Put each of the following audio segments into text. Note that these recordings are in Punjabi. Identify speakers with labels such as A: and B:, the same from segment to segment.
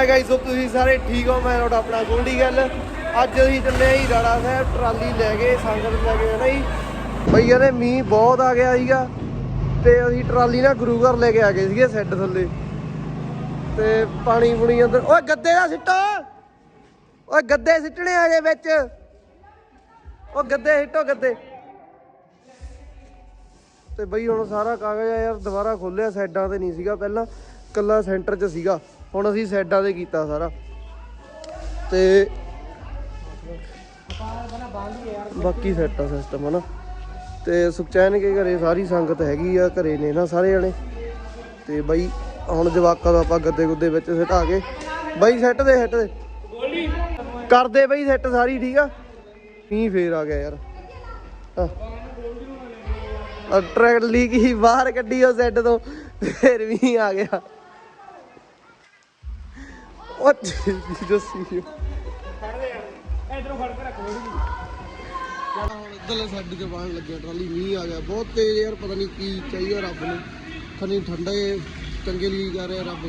A: ਹੈ ਗਾਈਸ ਸੋ ਤੁਸੀਂ ਸਾਰੇ ਠੀਕ ਹੋ? ਮੈਂ ਤੁਹਾਡਾ ਆਪਣਾ ਗੋਲਡੀ ਗੱਲ। ਅੱਜ ਅਸੀਂ ਚੱਲੇ ਆਂ ਰਾੜਾ ਸਾਹਿਬ, ਟਰਾਲੀ ਲੈ ਕੇ, ਸੰਗਤ ਲੈ ਕੇ ਨਾ ਜੀ? ਬਈ ਕਹਿੰਦੇ ਮੀਂਹ ਬਹੁਤ ਆ ਗਿਆ ਸੀਗਾ ਤੇ ਅਸੀਂ ਟਰਾਲੀ ਨਾਲ ਗੁਰੂ ਘਰ ਲੈ ਕੇ ਆ ਗਏ ਸੀਗੇ ਸੈੱਡ ਥੱਲੇ। ਤੇ ਪਾਣੀ ਪੁਣੀ ਅੰਦਰ ਓਏ ਗੱਦੇ ਦਾ ਸਿੱਟੋ! ਓਏ ਗੱਦੇ ਸਿੱਟਣੇ ਆ ਜੇ ਵਿੱਚ। ਓ ਗੱਦੇ ਸਿੱਟੋ ਗੱਦੇ। ਤੇ ਬਈ ਹੁਣ ਸਾਰਾ ਕਾਗਜ਼ ਆ ਯਾਰ, ਦੁਬਾਰਾ ਖੋਲਿਆ ਸਾਈਡਾਂ ਤੇ ਨਹੀਂ ਸੀਗਾ ਪਹਿਲਾਂ, ਕੱਲਾ ਸੈਂਟਰ 'ਚ ਸੀਗਾ। ਹੁਣ ਅਸੀਂ ਸਾਈਡਾਂ ਤੇ ਕੀਤਾ ਸਾਰਾ। ਤੇ ਬਾਕੀ ਸੈੱਟ ਆ ਸਿਸਟਮ ਹਨਾ। ਤੇ ਸੁਖਚੈਨ ਕੇ ਘਰੇ ਸਾਰੀ ਸੰਗਤ ਹੈਗੀ ਆ, ਘਰੇ ਨੇ ਨਾ ਸਾਰੇ ਜਣੇ। ਤੇ ਬਈ, ਹੁਣ ਜਵਾਕਾਂ ਦਾ ਆਪਾਂ ਗੱਦੇ ਗੁੱਦੇ ਵਿੱਚ ਸਿਟਾ ਕੇ। ਬਾਈ, ਸੈੱਟ ਦੇ ਸੈੱਟ ਦੇ। ਕਰਦੇ ਬਈ ਸੈੱਟ ਸਾਰੀ, ਠੀਕ ਆ? ਮੀਂਹ ਫੇਰ ਆ ਗਿਆ ਯਾਰ। ਆਹ। ਆ ਟਰੈਲੀ ਬਾਹਰ ਕੱਢੀ ਉਹ ਸੈੱਟ ਤੋਂ, ਫੇਰ ਵੀ ਆ ਗਿਆ। ਉਹ ਜੱਸੀ ਹੁਣ ਇੱਧਰਲੇ ਸਾਈਡ ਤੇ ਬਾਹਰ ਲੱਗਿਆ ਟਰਾਲੀ ਮੀਂਹ ਆ ਗਿਆ। ਬਹੁਤ ਤੇਜ਼ ਯਾਰ ਪਤਾ ਨਹੀਂ ਕੀ ਚਾਹੀਦਾ ਰੱਬ ਨੂੰ। ਖਨੀ ਠੰਡੇ ਚੰਗੇ ਲਈ ਰਿਹਾ ਰੱਬ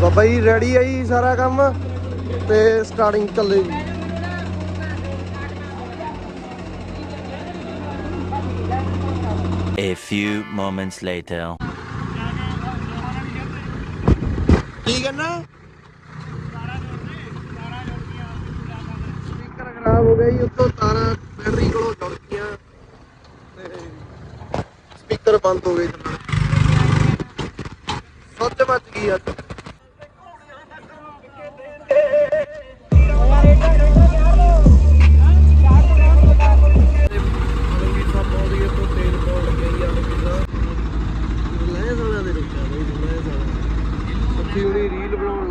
A: ਬਾਬਾ ਜੀ ਰੈਡੀ ਆ ਜੀ ਸਾਰਾ ਕੰਮ? ਤੇ ਸਟਾਰਟਿੰਗ ਚੱਲੇ
B: few moments later.
A: ਠੀਕ ਹੈ ਨਾ ਸਪੀਕਰ ਖਰਾਬ ਹੋ ਗਿਆ ਜੀ ਉੱਤੋਂ ਤਾਰਾਂ ਬੈਟਰੀ ਕੋਲੋਂ ਜੁੜ ਗਈਆਂ ਤੇ ਸਪੀਕਰ ਬੰਦ ਹੋ ਗਏ ਚੱਲਣ ਸੱਚ ਮੱਚ ਗਈ ਅੱਜ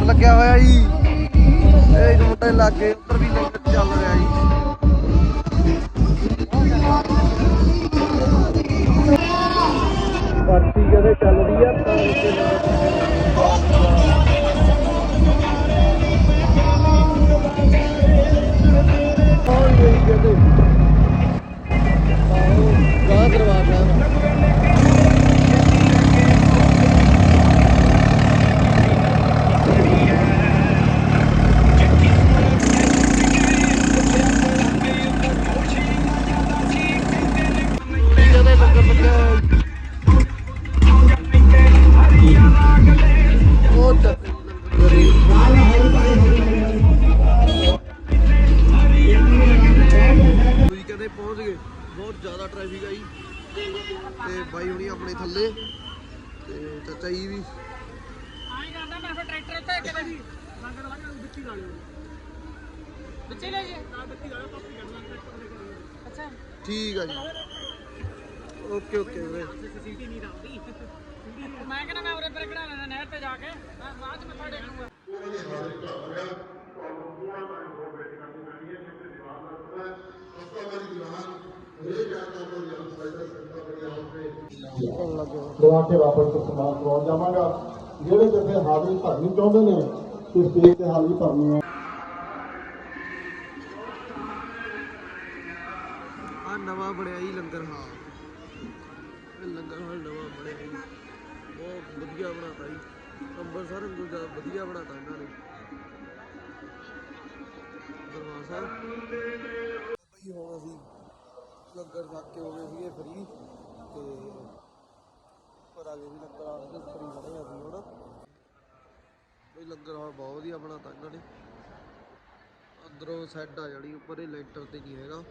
A: ਲੰਗਰ ਲੱਗਿਆ ਹੋਇਆ ਜੀ। ਇਹ ਜੁਮਟੇ ਲਾਗੇ ਉੱਧਰ ਵੀ ਲੰਗਰ ਚੱਲ ਰਿਹਾ ਜੀ। ਪਰਚੀ ਜਿਹੜੇ ਚੱਲਦੀ ਆ ਤਾਂ ਉੱਤੇ ਕੌਣ ਟ੍ਰੈਫਿਕ ਆ ਜੀ ਤੇ ਬਾਈ ਹੁਣੀ ਆਪਣੇ ਥੱਲੇ ਤੇ ਚਾਚਾ ਜੀ ਵੀ
C: ਆਈ ਕਰਦਾ ਮੈਂ ਫਿਰ ਟਰੈਕਟਰ ਉੱਤੇ ਕਿਤੇ ਜੀ ਲੰਗਰ ਲੰਗਰ ਵਿੱਚੀ ਲਾ ਲਿਓ ਵਿੱਚੀ ਲੈ ਜੀ ਨਾਲ ਵਿੱਚੀ ਲਾ ਲਿਓ ਕਾਪੀ ਕਰਨਾ ਟਰੈਕਟਰ ਦੇ ਕੋਲ ਅੱਛਾ
A: ਠੀਕ ਆ ਜੀ ਓਕੇ ਓਕੇ ਵੀਰੇ
C: ਸੀਟੀ ਨਹੀਂ ਰਾਉਂਦੀ ਮੈਂ ਕਹਿੰਦਾ ਮੈਂ ਉਰੇ ਪਰ ਕਢਾ ਲੈਣਾ ਨਹਿਰ ਤੇ ਜਾ ਕੇ ਮੈਂ ਬਾਅਦ ਚ ਮੱਥਾ ਟੇਕ ਲੂੰਗਾ
D: ਦਵਾ ਕੇ ਵਾਪਸ ਤੋਂ ਸਮਾਨ ਕਰਵਾ ਜਾਵਾਂਗਾ ਜਿਹੜੇ ਜਿੱਥੇ ਹਾਜ਼ਰੀ ਭਰਨੀ ਚਾਹੁੰਦੇ ਨੇ ਤੇ ਸਟੇਜ ਤੇ ਹਾਜ਼ਰੀ ਭਰਨੀ ਹੈ
A: ਆ ਨਵਾਂ ਬਣਿਆ ਜੀ ਲੰਗਰ ਹਾਲ ਇਹ ਲੰਗਰ ਹਾਲ ਨਵਾਂ ਬਣਿਆ ਜੀ ਬਹੁਤ ਵਧੀਆ ਬਣਾਤਾ ਜੀ ਅੰਮ੍ਰਿਤਸਰ ਨੂੰ ਜ਼ਿਆਦਾ ਵਧੀਆ ਬਣਾਤਾ ਇਹਨਾਂ ਨੇ ਦਰਬਾਰ ਸਾਹਿਬ ਬਈ ਹੁਣ ਅਸੀਂ ਲੰਗਰ ਛਕ ਕੇ ਹੋ ਗਏ ਸੀਗੇ ਫਰੀ ਤੇ ਪਰ ਆ ਵੀ ਲੰਗਰ ਆ ਕੇ ਫਰੀ ਬਣੇ ਆ ਅਸੀਂ ਹੁਣ। ਬਈ ਲੰਗਰ ਹਾਲ ਬਹੁਤ ਵਧੀਆ ਬਣਾਤਾ ਇਹਨਾਂ ਨੇ। ਅੰਦਰੋਂ ਸੈੱਡ ਆ ਜਿਹੜੀ ਉੱਪਰ ਇਹ ਲੈਂਟਰ ਤੇ ਨਹੀਂ ਹੈਗਾ।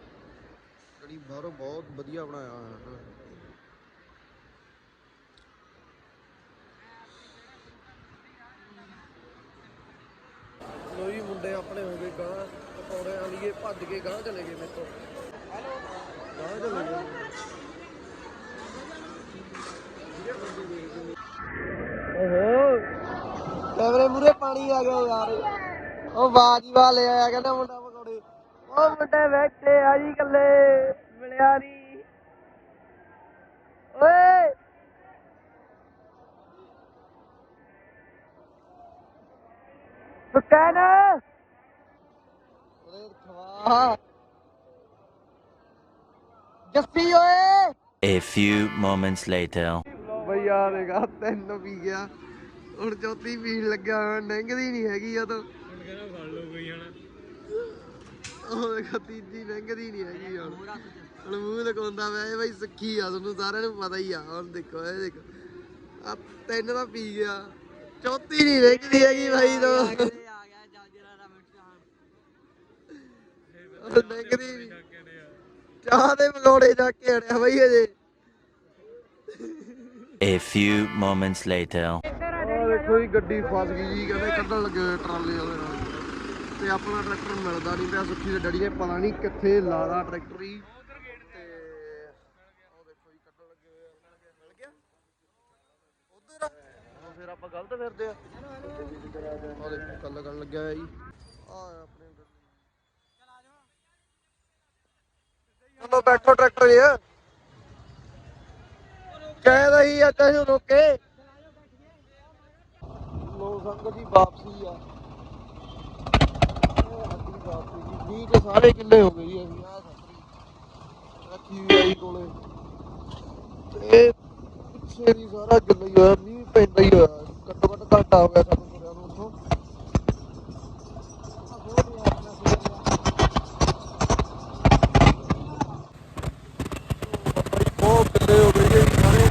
A: ਜਿਹੜੀ ਬਾਹਰੋਂ ਬਹੁਤ ਵਧੀਆ ਬਣਾਇਆ ਹੋਇਆ ਇਹਨਾਂ ਨੇ। ਲੋ ਜੀ, ਮੁੰਡੇ ਆਪਣੇ ਹੋ ਗਏ ਗਾਂ ਪਕੌੜੇ ਲਈਏ ਭੱਜ ਕੇ ਗਾਂ ਚਲੇ ਗਏ ਮੇਰੇ ਤੋਂ। ਗਾਂ ਓਹੋ ਕੈਮਰੇ ਮੂਰੇ ਪਾਣੀ ਆ ਗਿਆ ਯਾਰ। ਉਹ ਬਾਜੀ ਵਾਲੇ ਆਇਆ ਕਹਿੰਦਾ ਮੁੰਡਾ ਪਕੌੜੇ। ਉਹ ਮੁੰਡੇ ਬੈਠੇ ਆ ਜੀ ਕੱਲੇ ਮਿਲਿਆ ਨਹੀਂ ਓਏ! ਸੁੱਕਾ ਨਾ। ਖਵਾ ਜੱਸੀ ਓਏ।
B: A few moments later.
A: ਬਈ ਆ ਦੇਖਾ ਤਿੰਨ ਪੀ ਗਿਆ। ਹੁਣ ਚੌਥੀ ਪੀਣ ਲੱਗਾ ਹੁਣ ਲੰਘਦੀ ਨਹੀਂ ਹੈਗੀ ਉਹ ਤਾਂ। ਉਹ ਦੇਖਾ ਤੀਜੀ ਲੰਘਦੀ ਨਹੀਂ ਹੈਗੀ ਹੁਣ। ਹੁਣ ਮੂੰਹ ਲਗਾਉਂਦਾ ਵੇ ਇਹ ਬਈ ਸੱਖੀ ਆ ਤੁਹਾਨੂੰ ਸਾਰਿਆਂ ਨੂੰ ਪਤਾ ਹੀ ਆ। ਹੁਣ ਦੇਖੋ ਇਹ ਦੇਖੋ। ਆ ਤਿੰਨ ਤਾਂ ਪੀ ਗਿਆ। ਚੌਥੀ ਨਹੀਂ ਲੰਘਦੀ ਹੈਗੀ ਭਾਈ ਤੋਂ। ਚਾਹ ਦੇ ਮਗੋੜੇ ਜਾ ਕੇ ਅੜਿਆ ਬਈ ਅਜੇ
B: A few moments later.
A: ਆਹ ਦੇਖੋ ਜੀ ਗੱਡੀ ਫਸ ਗਈ ਜੀ ਕਹਿੰਦੇ ਕੱਢਣ ਲੱਗੇ ਹੋਏ ਟਰਾਲੇ ਉਹਦੇ ਨਾਲ। ਤੇ ਆਪਣਾ ਟਰੈਕਟਰ ਮਿਲਦਾ ਨਹੀਂ ਪਿਆ ਸੁੱਖੀ ਦੇ ਡੈਡੀ ਨੇ ਪਤਾ ਨਹੀਂ ਕਿੱਥੇ ਲਾਦਾ ਟਰੈਕਟਰ ਹੀ ਤੇ ਉਹ ਦੇਖੋ ਜੀ ਕੱਢਣ ਲੱਗੇ ਹੋਏ ਆ ਮਿਲ ਗਿਆ ਉਧਰ ਹੁਣ ਫਿਰ ਆਪਾਂ ਗਲਤ ਫਿਰਦੇ ਆ ਉਹ ਦੇਖੋ ਕੱਲ ਕਰਨ ਲੱਗਿਆ ਹੋਇਆ ਜੀ ਆ ਆਪਣੇ ਚਲੋ ਬੈਠੋ ਟਰੈਕਟਰ ਜੀ ਆ ਤੈਨੂੰ ਰੋਕੇ। ਲੋ ਸੰਗਤ ਦੀ ਵਾਪਸੀ ਆ। ਹੱਡੀ ਵਾਪਸੀ ਜੀ। ਵੀਹ ਤੇ ਸਾਰੇ ਕਿੱਲੇ ਹੋ ਗਏ ਜੀ ਅਸੀਂ ਆ ਸੱਤਰੀ ਰੱਖੀ ਹੋਈ ਆਈ ਕੋਲੇ। ਤੇ ਪਿੱਛੇ ਦੀ ਸਾਰਾ ਗਿੱਲਾ ਹੀ ਹੋਇਆ, ਮੀਂਹ ਪੈਂਦਾ ਹੀ ਹੋਇਆ। ਘੱਟੋ ਘੱਟ ਘੰਟਾ ਹੋ ਗਿਆ ਸਾਨੂੰ ਤੁਰਿਆਂ ਨੂੰ ਉੱਥੋਂ ਬਹੁਤ ਕਿੱਲੇ ਹੋ ਗਏ ਜੀ ਸਾਰੇ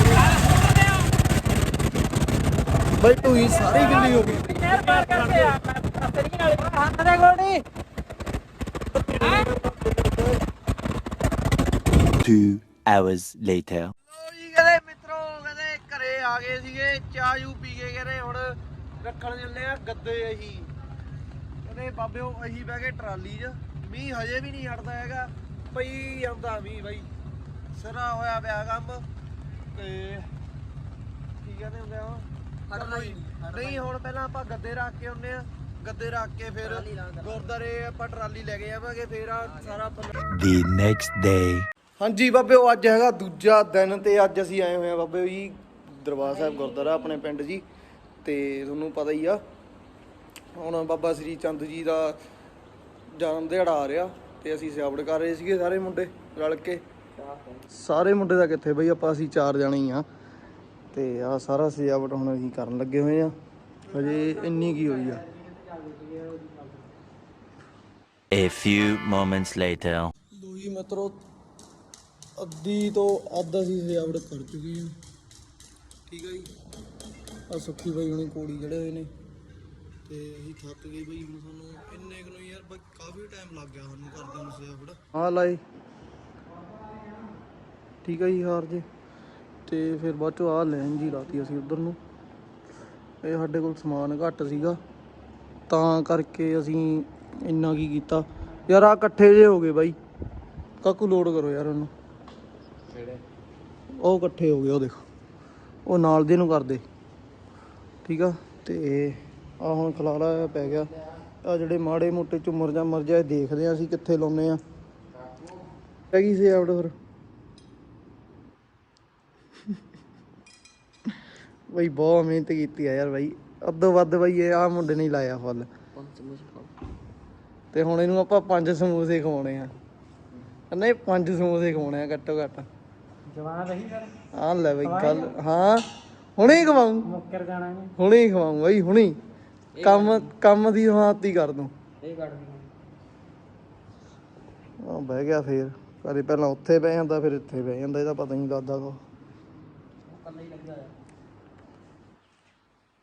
A: ਬਈ ਟੂਈ ਸਾਰੀ ਗਿੱਲੀ ਹੋ ਗਈ।
C: ਯਾਰ ਪਾਰ ਕਰਕੇ ਆ ਤੇਰੀ ਨਾਲ ਹੱਥ ਦੇ ਗੋੜੀ
B: Two hours later.
A: ਜੀ ਕਹਿੰਦੇ ਮਿੱਤਰੋ ਕਹਿੰਦੇ ਘਰੇ ਆ ਗਏ ਸੀਗੇ ਚਾਹ ਪੀ ਕੇ ਕਹਿੰਦੇ ਹੁਣ ਰੱਖਣ ਚੱਲੇ ਆ ਗੱਦੇ ਅਸੀਂ ਕਹਿੰਦੇ ਬਾਬਿਓ ਅਸੀਂ ਬਹਿ ਗਏ ਟਰਾਲੀ 'ਚ ਮੀਂਹ ਹਜੇ ਵੀ ਨਹੀਂ ਹਟਦਾ ਹੈਗਾ ਪਈ ਜਾਂਦਾ ਮੀਂਹ ਬਾਈ। ਸਿਰਾ ਹੋਇਆ ਪਿਆ ਕੰਮ ਤੇ ਕੀ ਕਹਿੰਦੇ ਹੁੰਦੇ ਆ ਨਹੀਂ। ਹੁਣ ਪਹਿਲਾਂ ਆਪਾਂ ਗੱਦੇ ਰੱਖ ਕੇ ਆਉਨੇ ਆ ਗੱਦੇ ਰੱਖ ਕੇ ਫਿਰ ਗੁਰਦਾਰੇ ਆਪਾਂ ਟਰਾਲੀ ਲੈ ਕੇ ਜਾਵਾਂਗੇ ਫਿਰ ਆ ਸਾਰਾ
B: The next day.
A: ਹਾਂਜੀ ਬਾਬਿਓ ਅੱਜ ਹੈਗਾ ਦੂਜਾ ਦਿਨ ਤੇ ਅੱਜ ਅਸੀਂ ਆਏ ਹੋਏ ਆ ਬਾਬਿਓ ਜੀ ਦਰਬਾਰ ਸਾਹਿਬ ਗੁਰਦੁਆਰਾ ਆਪਣੇ ਪਿੰਡ ਜੀ। ਤੇ ਤੁਹਾਨੂੰ ਪਤਾ ਹੀ ਆ ਹੁਣ ਬਾਬਾ ਸ੍ਰੀ ਚੰਦ ਜੀ ਦਾ ਜਨਮ ਦਿਹਾੜਾ ਆ ਰਿਹਾ ਤੇ ਅਸੀਂ ਸਿਆਵੜ ਕਰ ਰਹੇ ਸੀਗੇ ਸਾਰੇ ਮੁੰਡੇ ਰਲ ਕੇ। ਸਾਰੇ ਮੁੰਡੇ ਦਾ ਕਿੱਥੇ ਬਈ ਆਪਾਂ ਅਸੀਂ ਚਾਰ ਜਣੇ ਹੀ ਆ। ਤੇ ਆ ਸਾਰਾ ਸਜਾਵਟ ਹੁਣ ਅਸੀਂ ਕਰਨ ਲੱਗੇ ਹੋਏ ਆ। ਹਜੇ ਇੰਨੀ ਕੀ ਹੋਈ ਆ।
B: A few moments later.
A: ਲੋ ਜੀ ਮਿੱਤਰੋ ਅੱਧੀ ਤੋਂ ਅੱਧ ਅਸੀਂ ਸਜਾਵਟ ਕਰ ਚੁੱਕੇ ਹਾਂ ਠੀਕ ਹੈ ਜੀ? ਆ ਸੁੱਖੀ ਬਾਈ ਹੁਣੀ ਕੋੜੀ ਜਿਹੜੇ ਹੋਏ ਨੇ। ਤੇ ਅਸੀਂ ਥੱਕ ਗਏ ਬਈ ਹੁਣ ਸਾਨੂੰ ਇੰਨੇ ਕੁ ਨੂੰ ਯਾਰ ਬਈ ਕਾਫੀ ਟਾਈਮ ਲੱਗ ਗਿਆ ਸਾਨੂੰ ਕਰਦੇ ਨੂੰ ਸਜਾਵਟ। ਹਾਂ ਲਾਏ। ਠੀਕ ਹੈ ਜੀ ਹਾਰ ਜੇ। ਤੇ ਫਿਰ ਬਾਅਦ ਚੋਂ ਆ ਲੈਣ ਜੀ ਲਾਤੀ ਅਸੀਂ ਉਧਰ ਨੂੰ। ਇਹ ਸਾਡੇ ਕੋਲ ਸਮਾਨ ਘੱਟ ਸੀਗਾ। ਤਾਂ ਕਰਕੇ ਅਸੀਂ ਇੰਨਾ ਕੀ ਕੀਤਾ। ਯਾਰ ਆ ਇਕੱਠੇ ਜੇ ਹੋ ਗਏ ਬਾਈ। ਕਾਕੂ ਲੋਡ ਕਰੋ ਯਾਰ ਉਹਨੂੰ। ਉਹ ਇਕੱਠੇ ਹੋ ਗਏ ਉਹ ਦੇਖੋ। ਉਹ ਨਾਲ ਦੇ ਨੂੰ ਕਰਦੇ। ਠੀਕ ਆ? ਤੇ ਆ ਹੁਣ ਖਲਾਰਾ ਪੈ ਗਿਆ। ਆ ਜਿਹੜੇ ਮਾੜੇ ਮੋਟੇ ਝੁੰਮਰ ਜਾਂ ਮਰ ਜਾਏ ਦੇਖਦੇ ਆ ਅਸੀਂ ਕਿੱਥੇ ਲਾਉਨੇ ਆ। ਪੈ ਗਈ ਸੀ ਆਵੜ ਫਿਰ। ਬਈ ਬਹੁਤ ਮਿਹਨਤ ਕੀਤੀ ਆ ਯਾਰ ਬਾਈ। ਅੱਧੋ ਵੱਧ ਬਈ ਇਹ ਆ ਮੁੰਡੇ ਨੇ ਹੀ ਲਾਇਆ ਫੁੱਲ। ਤੇ ਹੁਣ ਇਹਨੂੰ ਆਪਾਂ ਪੰਜ ਸਮੋਸੇ ਖਵਾਉਣੇ ਆ। ਨਹੀਂ ਪੰਜ ਸਮੋਸੇ ਖਵਾਉਣੇ ਆ ਘੱਟੋ ਘੱਟ।
C: ਜਵਾਨ ਰਹੀ ਫਿਰ?
A: ਆ ਲੈ ਬਈ ਗੱਲ ਹਾਂ। ਹੁਣੇ ਹੀ ਖਵਾਉਂ
C: ਮੁੱਕਰ ਜਾਣਾ
A: ਹੁਣੇ ਹੀ ਖਵਾਉਂ ਬਈ ਹੁਣੇ ਹੀ। ਕੰਮ ਕੰਮ ਦੀ ਹਾਤੀ ਕਰ ਦੂੰ।
C: ਇਹ ਕੱਢ
A: ਆ ਬਹਿ ਗਿਆ ਫੇਰ। ਕਦੇ ਪਹਿਲਾਂ ਉੱਥੇ ਬਹਿ ਜਾਂਦਾ ਫਿਰ ਇੱਥੇ ਬਹਿ ਜਾਂਦਾ ਇਹਦਾ ਪਤਾ ਨਹੀਂ ਲੱਗਦਾ ਕੋ
C: ਕੱਲਾ ਹੀ ਲੱਗਾ ਆ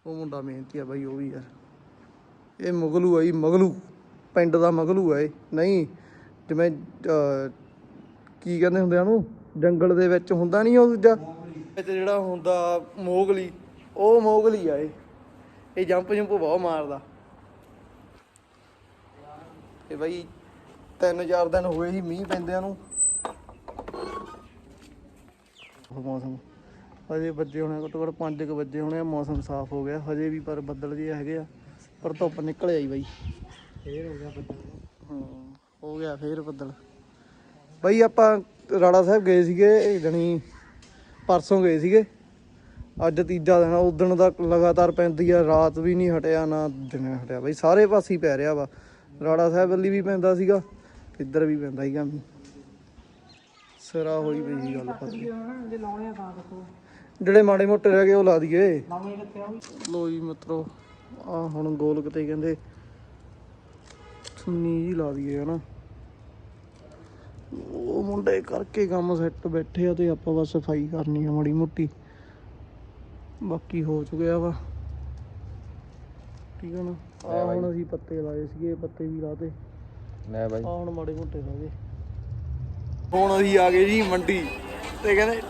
A: ਉਹ ਮੁੰਡਾ ਮਿਹਨਤੀ ਆ ਬਾਈ, ਉਹ ਵੀ ਯਾਰ। ਇਹ ਮਗਲੂ ਆ ਮਗਲੂ। ਪਿੰਡ ਦਾ ਮਗਲੂ ਆ ਇਹ। ਨਹੀਂ, ਜਿਵੇਂ ਕੀ ਕਹਿੰਦੇ ਹੁੰਦੇ ਆ ਉਹਨੂੰ? ਜੰਗਲ ਦੇ ਵਿੱਚ ਹੁੰਦਾ ਨਹੀਂ ਉਹ ਦੂਜਾ? ਵਿੱਚ ਜਿਹੜਾ ਹੁੰਦਾ ਮੋਗਲੀ, ਉਹ ਮੋਗਲੀ ਆ ਇਹ। ਇਹ ਜੰਪ ਜੰਪ ਬਹੁਤ ਮਾਰਦਾ। ਤੇ ਬਾਈ, ਤਿੰਨ ਚਾਰ ਦਿਨ ਹੋਏ ਸੀ ਮੀਂਹ ਪੈਂਦਿਆਂ ਨੂੰ। ਮੌਸਮ ਹਜੇ ਵੱਜੇ ਹੋਣੇ ਘੱਟੋ ਘੱਟ 5 ਕੁ ਵਜੇ ਹੋਣੇ ਆ ਮੌਸਮ ਸਾਫ਼ ਹੋ ਗਿਆ। ਹਜੇ ਵੀ ਪਰ ਬੱਦਲ ਜਿਹੇ ਹੈਗੇ ਆ ਪਰ ਧੁੱਪ ਨਿਕਲ ਆਈ ਬਾਈ।
C: ਫੇਰ ਹੋ ਗਿਆ ਬੱਦਲ।
A: ਹਾਂ ਹੋ ਗਿਆ ਫੇਰ ਬੱਦਲ। ਬਾਈ ਆਪਾਂ ਰਾੜਾ ਸਾਹਿਬ ਗਏ ਸੀਗੇ ਜਣੀ ਪਰਸੋਂ ਗਏ ਸੀਗੇ। ਅੱਜ ਤੀਜਾ ਦਿਨ ਉਦਣ ਦਾ ਲਗਾਤਾਰ ਪੈਂਦੀ ਆ ਰਾਤ ਵੀ ਨਹੀਂ ਹਟਿਆ ਨਾ ਦਿਨ ਹਟਿਆ। ਬਾਈ ਸਾਰੇ ਪਾਸੇ ਹੀ ਪੈ ਰਿਹਾ ਵਾ। ਰਾੜਾ ਸਾਹਿਬ ਵੱਲੀ ਵੀ ਪੈਂਦਾ ਸੀਗਾ ਇੱਧਰ ਵੀ ਪੈਂਦਾ ਸੀਗਾ। ਸਿਰਾ ਹੋਈ ਪਈ ਸੀ ਗੱਲ ਪਤਾ
C: ਜੇ ਲਾਉਣੇ ਆ ਤਾਂ ਦੱਸੋ।
A: ਜਿਹੜੇ ਮਾੜੇ ਮੋਟੇ ਰਹਿ ਗਏ ਉਹ ਲਾ ਦਈਏ।
C: ਲਾਉਣੇ ਕਿੱਥੇ ਆ?
A: ਲੋ ਜੀ ਮਿੱਤਰੋ ਆ ਹੁਣ ਗੋਲ ਕਿਤੇ ਕਹਿੰਦੇ ਸੁੰਨੀ ਜੀ ਲਾ ਦਈਏ ਹਨਾ। ਉਹ ਮੁੰਡੇ ਕਰਕੇ ਕੰਮ ਸੈੱਟ ਬੈਠੇ ਆ ਤੇ ਆਪਾਂ ਬਸ ਸਫ਼ਾਈ ਕਰਨੀ ਆ ਮਾੜੀ ਮੋਟੀ। ਬਾਕੀ ਹੋ ਚੁੱਕਿਆ ਵਾ। ਠੀਕ ਆ ਨਾ? ਆ ਹੁਣ ਅਸੀਂ ਪੱਤੇ ਲਾਏ ਸੀਗੇ ਪੱਤੇ ਵੀ ਲਾਤੇ
E: ਲੈ ਬਾਈ।
A: ਆ ਹੁਣ ਮਾੜੇ ਮੋਟੇ ਲਾ ਗਏ। ਹੁਣ ਅਸੀਂ ਆ ਗਏ ਜੀ ਮੰਡੀ ਤੇ ਕਹਿੰਦੇ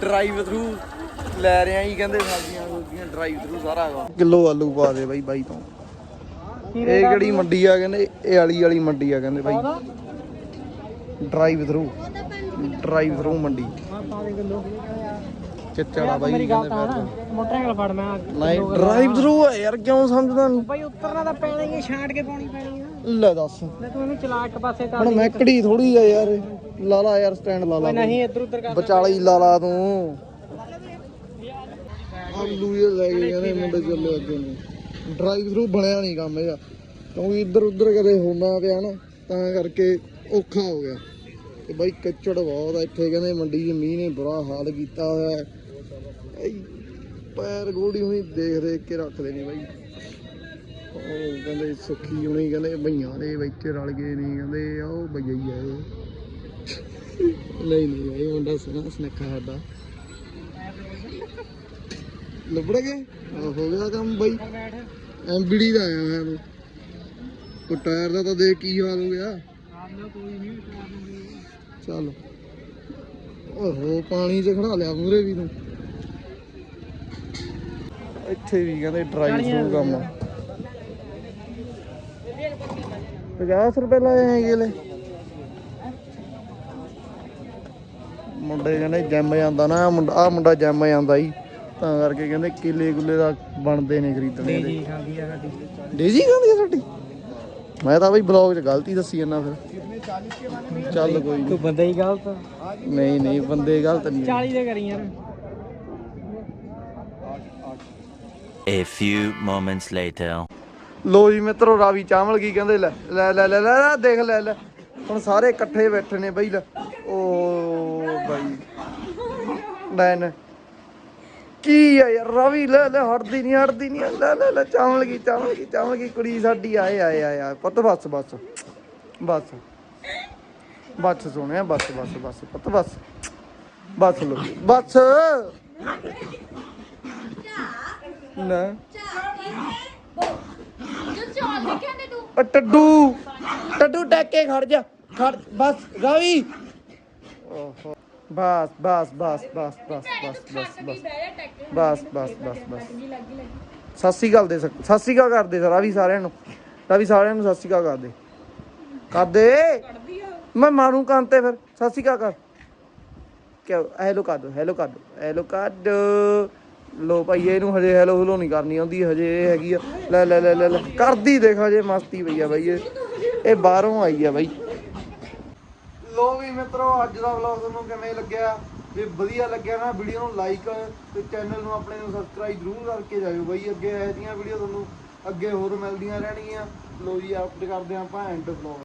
A: ਡਰਾਈਵ ਥਰੂ ਲੈ ਰਹੇ ਆ ਜੀ ਕਹਿੰਦੇ ਸਬਜ਼ੀਆਂ ਸਬਜ਼ੀਆਂ ਡਰਾਈਵ ਥਰੂ ਸਾਰਾ ਹੈਗਾ ਕਿਲੋ ਆਲੂ ਪਾ ਦੇ ਬਾਈ ਬਾਈ ਤੋਂ। ਇਹ ਕਿਹੜੀ ਮੰਡੀ ਆ ਕਹਿੰਦੇ? ਇਹ ਵਾਲੀ ਵਾਲੀ ਮੰਡੀ ਆ ਕਹਿੰਦੇ ਬਾਈ। ਡਰਾਈਵ ਥਰੂ ਡਰਾਈਵ ਥਰੂ ਮੰਡੀ।
C: ਹਾਂ ਪਾ ਦੇ ਕਿਲੋ
A: ਚੱਚੜਾ ਬਾਈ
C: ਮੇਰੀ ਗੱਲ
A: ਕਹਿੰਦੇ
C: ਤਾਂ ਨਾ ਮੋਟਰਸਾਈਕਲ ਫੜ ਮੈਂ
A: ਨਹੀਂ ਡਰਾਈਵ ਥਰੂ ਆ ਯਾਰ ਕਿਉਂ ਸਮਝਦਾ ਨਹੀਂ
C: ਬਾਈ ਉਤਰਨਾ ਤਾਂ ਪੈਣਾ ਹੀ ਛਾਂਟ ਕੇ ਪਾਉਣੀ ਪੈਣੀ ਆ।
A: ਲੈ ਦੱਸ।
C: ਲੈ ਤੂੰ ਇਹਨੂੰ ਚਲਾ ਇੱਕ ਪਾਸੇ ਕਰ
A: ਹੁਣ ਮੈਕੜੀ ਥੋੜੀ ਆ ਯਾਰ ਲਾ ਲਾ ਯਾਰ ਸਟੈਂਡ ਲਾ ਲਾ
C: ਨਹੀਂ ਇੱਧਰ ਉੱਧਰ ਕਰ
A: ਵਿਚਾਲੇ ਲਾ ਲਾ ਤੂੰ। ਆਲੂ ਇਹ ਲੈ ਕੇ ਕਹਿੰਦੇ ਮੁੰਡੇ ਚੱਲੇ ਅੱਗੇ ਨੂੰ ਡਰਾਈਵ ਥਰੂ ਬਣਿਆ ਨਹੀਂ ਕੰਮ ਇਹਦਾ। ਕਿਉਂਕਿ ਇੱਧਰ ਉੱਧਰ ਕਦੇ ਹੁੰਦਾ ਪਿਆ ਨਾ ਤਾਂ ਕਰਕੇ ਔਖਾ ਹੋ ਗਿਆ। ਤੇ ਬਾਈ ਕੱਚੜ ਬਹੁਤ ਆ ਇੱਥੇ ਕਹਿੰਦੇ ਮੰਡੀ 'ਚ ਮੀਂਹ ਨੇ ਬੁਰਾ ਹਾਲ ਕੀਤਾ ਹੋਇਆ ਪੈਰ ਗੋੜੀ ਹੋਈ ਦੇਖ ਦੇਖ ਕੇ ਰੱਖਦੇ ਨੇ ਬਾਈ। ਉਹ ਕਹਿੰਦੇ ਸੁੱਖੀ ਹੁਣੀ ਕਹਿੰਦੇ ਭਈਆਂ ਦੇ ਵਿੱਚ ਰਲ ਗਏ ਨਹੀਂ ਕਹਿੰਦੇ ਉਹ ਭਈਆ ਹੀ ਆ ਇਹ। ਨਹੀਂ ਨਹੀਂ ਇਹ ਮੁੰਡਾ ਸਨਾ ਸੁਨੱਖਾ ਸਾਡਾ। ਲੱਭੜ ਗਏ? ਆਹ ਹੋ ਗਿਆ ਕੰਮ ਬਾਈ। ਐਮਬੀਡੀ ਦਾ ਆਇਆ ਮੈਂ ਤੂੰ। ਟਾਇਰ ਦਾ ਤਾਂ ਦੇਖ ਕੀ ਹਾਲ ਹੋ ਗਿਆ। ਚੱਲ। ਓਹੋ ਪਾਣੀ 'ਚ ਖੜਾ ਲਿਆ ਮੂਰੇ ਵੀ ਤੂੰ। ਇੱਥੇ ਵੀ ਕਹਿੰਦੇ ਡਰਾਈਵ ਥਰੂ ਕੰਮ। 50 ਰੁਪਏ ਲਾਏ ਹੈਗੇ ਲੈ ਮੁੰਡੇ ਕਹਿੰਦੇ ਜਿੰਮ ਜਾਂਦਾ ਨਾ ਆਹ ਮੁੰਡਾ ਆ ਮੁੰਡਾ ਜਿੰਮ ਜਾਂਦਾ ਹੀ ਤਾਂ ਕਰਕੇ ਕਹਿੰਦੇ ਕਿੱਲੇ ਗੁੱਲੇ ਦਾ ਬਣਦੇ ਨੇ ਖਰੀਦਣੇ ਦੇ।
C: ਖਾਂਦੀ ਆ ਸਾਡੀ।
A: ਡੇਜੀ ਖਾਂਦੀ ਆ ਸਾਡੀ? ਮੈਂ ਤਾਂ ਬਈ ਬਲੌਗ 'ਚ ਗਲਤੀ ਦੱਸੀ ਜਾਂਦਾ ਫਿਰ। ਚੱਲ ਕੋਈ ਨਹੀਂ
C: ਤੂੰ ਬੰਦਾ ਹੀ ਗਲਤ
A: ਨਹੀਂ ਨਹੀਂ ਬੰਦੇ ਗਲਤ ਨਹੀਂ
C: 40 ਦੇ ਕਰੀ ਯਾਰ।
B: A few moments later.
A: ਲੋ ਜੀ ਮਿੱਤਰੋ ਰਾਵੀ ਚਾਵਲ ਕੀ ਕਹਿੰਦੇ? ਲੈ ਲੈ ਲੈ ਲੈ ਦੇਖ ਲੈ ਲੈ। ਹੁਣ ਸਾਰੇ ਇਕੱਠੇ ਬੈਠੇ ਨੇ ਬਈ ਲੈ। ਬਾਈ। ਲੈਨ ਕੀ ਆ ਯਾਰ, ਰਵੀ, ਲੈ ਲੈ, ਹਟਦੀ ਨਹੀਂ ਹਟਦੀ ਨਹੀਂ ਲੈ ਲੈ ਲੈ ਚਾਵਲ ਕੀ ਚਾਵਲ ਕੀ ਚਾਵਲ ਕੀ ਕੁੜੀ ਸਾਡੀ, ਆਏ ਆਏ ਆਏ ਪੁੱਤ, ਬਸ ਬਸ। ਬਸ। ਬਸ ਸੋਹਣਿਆ, ਬਸ ਬਸ ਬਸ। ਪੁੱਤ, ਬਸ। ਬਸ ਲੋ ਬਸ। ਨਾ ਓ ਟੱਡੂ। ਟੱਡੂ ਟੈਕ ਕੇ ਖੜ ਜਾ। ਖੜ। ਬਸ, ਰਵੀ। ਓਹੋ। ਬਸ ਬਸ ਬਸ ਬਸ ਬਸ ਬਸ ਬਸ ਬਸ ਬਸ ਬਸ ਬਸ ਬਸ ਸਤਿ ਸ਼੍ਰੀ ਅਕਾਲ ਦੇ ਸਕ- ਸਤਿ ਸ਼੍ਰੀ ਅਕਾਲ ਕਰਦੇ ਸਰ ਰਵੀ ਸਾਰਿਆਂ ਨੂੰ ਰਵੀ ਸਾਰਿਆਂ ਨੂੰ ਸਤਿ ਸ਼੍ਰੀ ਅਕਾਲ ਕਰਦੇ ਕਰਦੇ ਮੈਂ ਮਾਰੂ ਕੰਨ ਤੇ ਫਿਰ ਸਤਿ ਸ਼੍ਰੀ ਅਕਾਲ ਕਰ ਕਿਆ ਹੈਲੋ ਕਰ ਦੋ ਹੈਲੋ ਕਰ ਦੋ ਹੈਲੋ ਕਰ ਦੋ ਲੋ ਭਾਈ ਇਹਨੂੰ ਹਜੇ ਹੈਲੋ ਹੁਲੋ ਨਹੀਂ ਕਰਨੀ ਆਉਂਦੀ ਹਜੇ ਇਹ ਹੈਗੀ ਆ ਲੈ ਲੈ ਲੈ ਲੈ ਲੈ। ਕਰਦੀ ਦੇਖ ਹਜੇ ਮਸਤੀ ਪਈ ਆ ਬਾਈ ਇਹ ਬਾਹਰੋਂ ਆਈ ਆ ਬਾਈ ਲੋ ਵੀ ਮਿੱਤਰੋ, ਅੱਜ ਦਾ ਵਲੌਗ ਤੁਹਾਨੂੰ ਕਿਵੇਂ ਲੱਗਿਆ? ਜੇ ਵਧੀਆ ਲੱਗਿਆ ਨਾ ਵੀਡੀਓ ਨੂੰ ਲਾਈਕ ਤੇ ਚੈਨਲ ਨੂੰ ਆਪਣੇ ਨੂੰ ਸਬਸਕ੍ਰਾਈਬ ਜ਼ਰੂਰ ਕਰਕੇ ਜਾਇਓ ਬਾਈ। ਅੱਗੇ ਇਹਦੀਆਂ ਵੀਡੀਓ ਤੁਹਾਨੂੰ ਅੱਗੇ ਹੋਰ ਮਿਲਦੀਆਂ ਰਹਿਣਗੀਆਂ। ਲੋ ਜੀ ਆਪ ਕਰਦੇ ਆਂ ਆਪਾਂ ਐਂਡ ਵਲੌਗ